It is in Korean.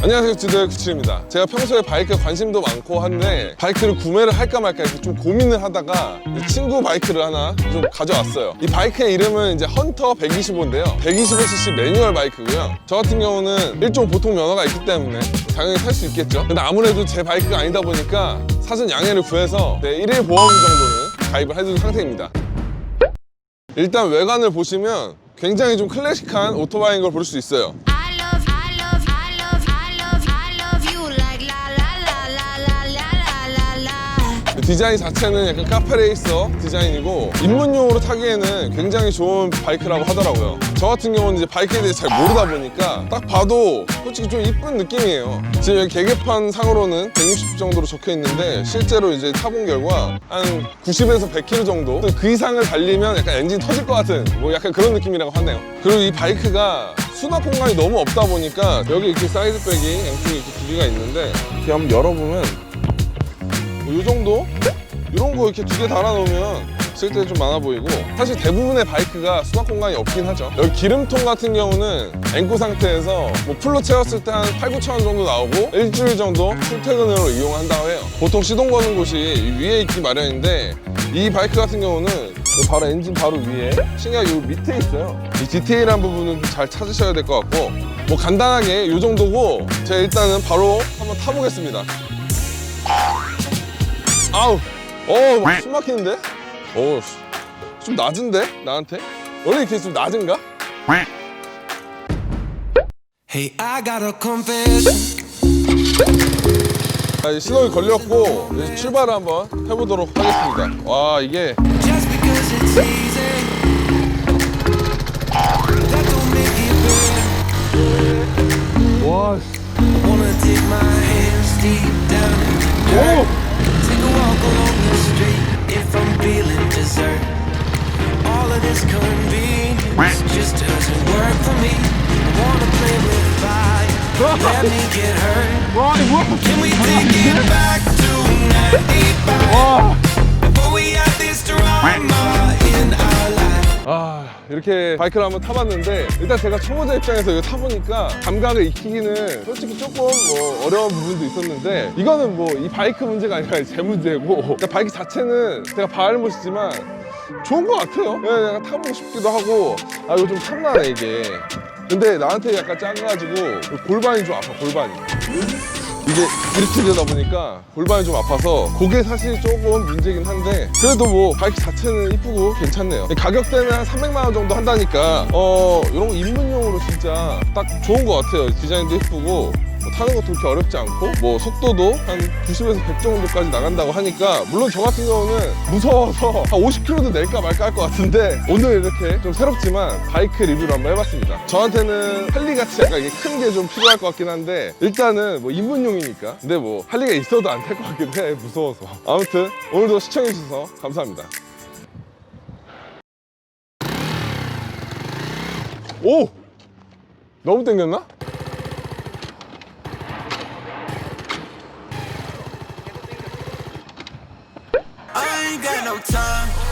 안녕하세요. 지도의 구칠입니다. 제가 평소에 바이크에 관심도 많고 한데 바이크를 구매를 할까 말까 이렇게 좀 고민을 하다가 이 친구 바이크를 하나 좀 가져왔어요. 이 바이크의 이름은 이제 헌터 125인데요. 125cc 매뉴얼 바이크고요. 저 같은 경우는 일종 보통 면허가 있기 때문에 당연히 탈수 있겠죠. 근데 아무래도 제 바이크가 아니다 보니까 사전 양해를 구해서 네, 1일 보험 정도는 가입을 해둔 상태입니다. 일단 외관을 보시면 굉장히 좀 클래식한 오토바이인 걸 볼 수 있어요 디자인 자체는 약간 카페레이서 디자인이고 입문용으로 타기에는 굉장히 좋은 바이크라고 하더라고요. 저 같은 경우는 이제 바이크에 대해 잘 모르다 보니까 딱 봐도 솔직히 좀 이쁜 느낌이에요. 지금 계기판 상으로는 160 정도로 적혀 있는데 실제로 이제 타본 결과 한 90에서 100km 정도? 그 이상을 달리면 약간 엔진 터질 것 같은 뭐 약간 그런 느낌이라고 하네요. 그리고 이 바이크가 수납 공간이 너무 없다 보니까 여기 이렇게 사이드백이 양쪽에 이렇게 두 개가 있는데 이렇게 한번 열어보면 뭐이 정도? 이런 거 이렇게 두 개 달아놓으면 쓸데 좀 많아 보이고. 사실 대부분의 바이크가 수납 공간이 없긴 하죠. 여기 기름통 같은 경우는 앵고 상태에서 뭐 풀로 채웠을 때 한 8, 9천 원 정도 나오고 일주일 정도 출퇴근으로 이용한다고 해요. 보통 시동 거는 곳이 이 위에 있기 마련인데 이 바이크 같은 경우는 요 바로 엔진 바로 위에 신기하게 요 밑에 있어요. 이 디테일한 부분은 좀잘 찾으셔야 될 것 같고. 뭐 간단하게 이 정도고 제가 일단은 바로 한번 타보겠습니다 아우, 어, 숨 막히는데? 어, 좀 낮은데? 나한테? 원래 이렇게 좀 낮은가? Hey, I got a confession. 자, 이제 신호이 걸렸고, 이제 출발을 한번 해보도록 하겠습니다. 와, 이게, Just because it's easy. Let me get hurt. 와, 이거 뭐야? Can we take it back to 95? 와. Before we had this drama in our life. 아, 이렇게 바이크를 한번 타봤는데, 일단 제가 초보자 입장에서 이거 타보니까 감각을 익히기는 솔직히 조금 뭐 어려운 부분도 있었는데, 이거는 뭐 이 바이크 문제가 아니라 제 문제고, 그러니까 바이크 자체는 제가 발못이지만 좋은 것 같아요. 그냥 약간 타보고 싶기도 하고, 아, 이거 좀 탐나네, 이게. 근데 나한테 약간 작아가지고 골반이 좀 아파, 골반이. 이게 이렇게 되다 보니까 골반이 좀 아파서 그게 사실 조금 문제긴 한데 그래도 뭐 바이크 자체는 이쁘고 괜찮네요 가격대는 한 300만 원 정도 한다니까 어 이런 거 입문용으로 진짜 딱 좋은 것 같아요 디자인도 이쁘고 뭐 타는 것도 그렇게 어렵지 않고 뭐 속도도 한 90에서 100 정도까지 나간다고 하니까 물론 저 같은 경우는 무서워서 한 50km도 낼까 말까 할 것 같은데 오늘 이렇게 좀 새롭지만 바이크 리뷰를 한번 해봤습니다 저한테는 할리같이 약간 이게 큰 게 좀 필요할 것 같긴 한데 일단은 뭐 입문용이니까 근데 뭐 할리가 있어도 안탈것 같긴 해 무서워서 아무튼 오늘도 시청해주셔서 감사합니다 오! 너무 땡겼나? you got no time.